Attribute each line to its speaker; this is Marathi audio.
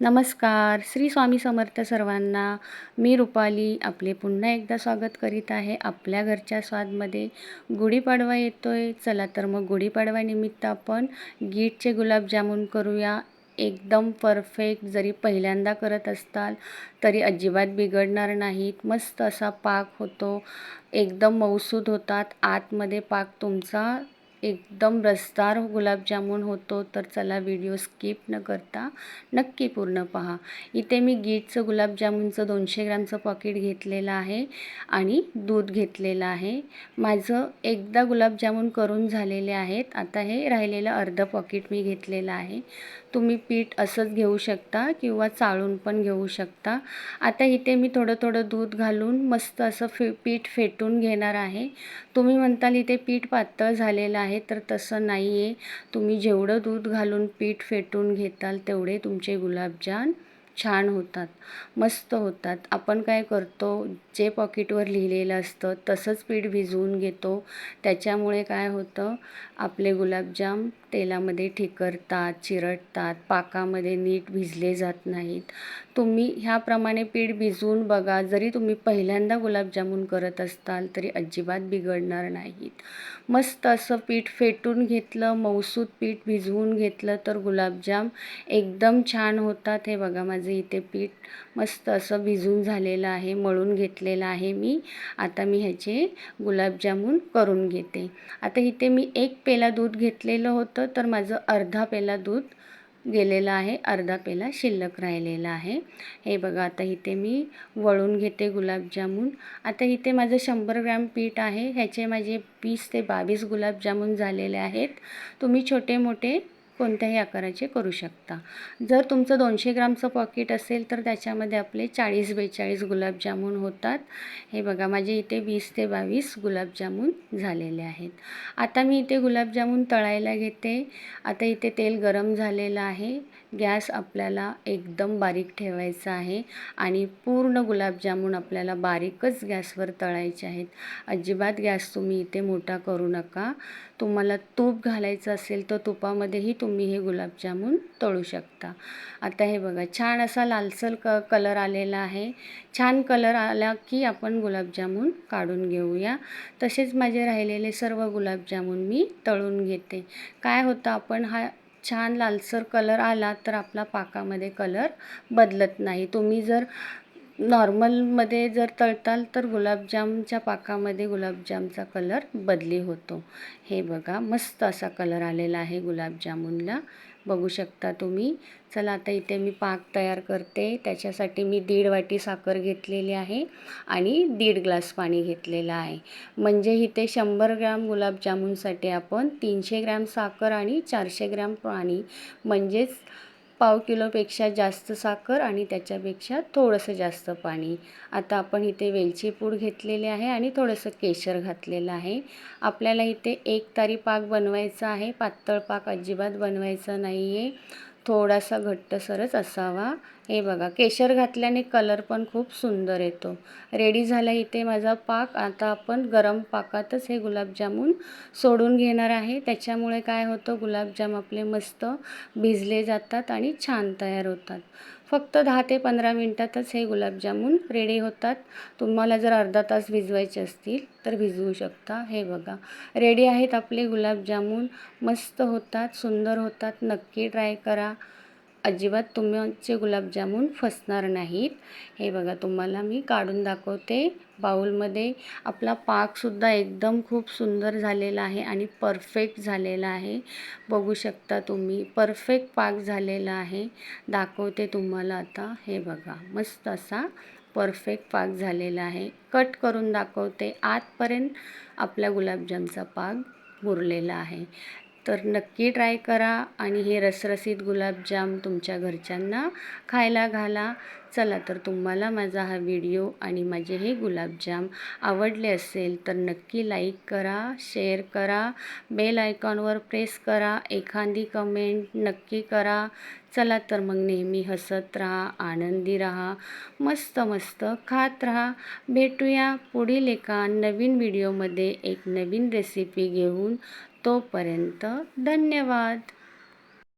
Speaker 1: नमस्कार. श्री स्वामी समर्थ सर्वांना मी रुपाली आपले पुन्हा एकदा स्वागत करीत आहे आपल्या घरच्या स्वादमध्ये. गुढीपाडवा येतो आहे चला तर मग गुढीपाडव्यानिमित्त आपण गीटचे गुलाबजामुन करूया. एकदम परफेक्ट जरी पहिल्यांदा करत असताल तरी अजिबात बिघडणार नाहीत. मस्त असा पाक होतो. एकदम मऊसूद होतात. आतमध्ये पाक तुमचा एकदम रसदार गुलाबजामुन होतो तर चला व्हिडिओ स्किप न करता नक्की पूर्ण पहा. इथे मी गीटचं गुलाबजामुनचं दोनशे ग्रामचं पॉकेट घेतलेलं आहे आणि दूध घेतलेलं आहे. माझं एकदा गुलाबजामुन करून झालेले आहेत. आता हे राहिलेलं अर्धं पॉकेट मी घेतलेलं आहे. तुम्ही पीठ असंच घेऊ शकता किंवा चाळून पण घेऊ शकता. आता इथे मी थोडं थोडं दूध घालून मस्त असं फे पीठ फेटून घेणार आहे. तुम्ही म्हणताल इथे पीठ पातळ झालेलं आहे. तर तसं नाही आहे तुम्ही जेवढं दूध घालून पीठ फेटून घेताल तेवढे तुमचे गुलाबजाम छान होतात मस्त होतात. आपण काय करतो जे पॉकेटवर लिहिलेलं असतं तसंच पीठ भिजवून घेतो. त्याच्यामुळे काय होतं आपले गुलाबजाम तेलामध्ये ठिकरतात चिरडतात पाकामध्ये नीट भिजले जात नाहीत. तुम्ही ह्याप्रमाणे पीठ भिजवून बघा जरी तुम्ही पहिल्यांदा गुलाबजामुन करत असताल तरी अजिबात बिघडणार नाहीत. मस्त असं पीठ फेटून घेतलं मऊसूद पीठ भिजवून घेतलं तर गुलाबजाम एकदम छान होतात. हे बघा माझं इथे पीठ मस्त असं भिजून झालेलं आहे मळून घेतलेलं आहे मी. आता मी ह्याचे गुलाबजामुन करून घेते. आता इथे मी एक पेला दूध घेतलेलं होतं तर माझं अर्धा पेला दूध गेलेलं आहे अर्धा पेला शिल्लक राहिलेला आहे. हे बघा आता इथे मी वळून घेते गुलाबजामून. आता इथे माझं शंभर ग्रॅम पीठ आहे. ह्याचे माझे वीस ते बावीस गुलाबजामून झालेले आहेत. तुम्ही छोटे मोठे कोणत्याही आकाराचे करू शकता. जर तुमचं दोनशे ग्रामचं पॉकेट असेल तर त्याच्यामध्ये आपले चाळीस बेचाळीस गुलाबजामून होतात. हे बघा माझे इथे वीस ते बावीस गुलाबजामून झालेले आहेत. आता मी इथे गुलाबजामून तळायला घेते. आता इथे तेल गरम झालेलं आहे. गॅस आपल्याला एकदम बारीक ठेवायचा आहे आणि पूर्ण गुलाबजामून आपल्याला बारीकच गॅसवर तळायचे आहेत. अजिबात गॅस तुम्ही इथे मोठा करू नका. तुम्हाला तूप घालायचं असेल तर तुपामध्येही तुम्ही हे गुलाबजामुन तळू शकता. आता हे बघा छान असा लालसर क कलर आलेला आहे. छान कलर आला की आपण गुलाबजामुन काढून घेऊया. तसेच माझे राहिलेले सर्व गुलाबजामुन मी तळून घेते. काय होतं आपण हा छान लालसर कलर आला तर आपला पाकामध्ये कलर बदलत नाही. तुम्ही जर नॉर्मलमध्ये जर तळताल तर गुलाबजामच्या पाकामध्ये गुलाबजामचा कलर बदली होतो. हे बघा मस्त असा कलर आलेला आहे गुलाबजामुनला. बघू शकता तुम्ही. चला आता इथे मी पाक तयार करते. त्याच्यासाठी मी दीड वाटी साखर घेतलेली आहे आणि दीड ग्लास पाणी घेतलेलं आहे. म्हणजे इथे शंभर ग्रॅम गुलाबजामुनसाठी आपण तीनशे ग्रॅम साखर आणि चारशे ग्रॅम पाणी म्हणजेच पाव किलोपेक्षा जास्त साखर आणि त्याच्यापेक्षा थोडंसं जास्त पाणी. आता आपण इथे वेलची पूड घेतलेली आहे आणि थोडंसं केशर घातलेलं आहे. आपल्याला इथे एक तारी पाक बनवायचा आहे. पातळ पाक अजिबात बनवायचा नाही आहे थोडासा घट्टसरच असावा. हे बघा केशर घातल्याने कलर पण खूप सुंदर येतो. रेडी झाला इथे माझा पाक. आता आपण गरम पाकातच हे गुलाबजामून सोडून घेणार आहे. त्याच्यामुळे काय होतं गुलाबजाम आपले मस्त भिजले जातात आणि छान तयार होतात. फक्त दहा ते पंधरा मिनटातच हे गुलाबजामुन रेडी होतात. तुम्हाला जर अर्धा तास भिजवायचे असतील तर भिजवू शकता. हे बघा. रेडी आहेत आपले गुलाबजामुन. मस्त होतात सुंदर होतात. नक्की ट्राय करा. अजिबात तुमचे गुलाबजामुन फसणार नाहीत. हे बघा तुम्हाला मी काढून दाखवते. बाऊलमध्ये आपला पाकसुद्धा एकदम खूप सुंदर झालेला आहे आणि परफेक्ट झालेला आहे. बघू शकता तुम्ही परफेक्ट पाक झालेला आहे. दाखवते तुम्हाला आता. हे बघा मस्त असा परफेक्ट पाक झालेला आहे. कट करून दाखवते. आतपर्यंत आपल्या गुलाबजामचा पाक मुरलेला आहे. तर नक्की ट्राय करा आणि हे रसरसीत गुलाबजाम तुमच्या घरच्यांना खायला घाला. चला तर तुम्हाला माझा हा व्हिडिओ आणि माझे हे गुलाबजाम आवडले असेल तर नक्की लाईक करा शेअर करा बेल आयकॉनवर प्रेस करा एखादी कमेंट नक्की करा. चला तर मग नेहमी हसत राहा आनंदी राहा मस्त मस्त खात राहा. भेटूया पुढील एका नवीन व्हिडिओमध्ये एक नवीन रेसिपी घेऊन. तोपर्यंत धन्यवाद.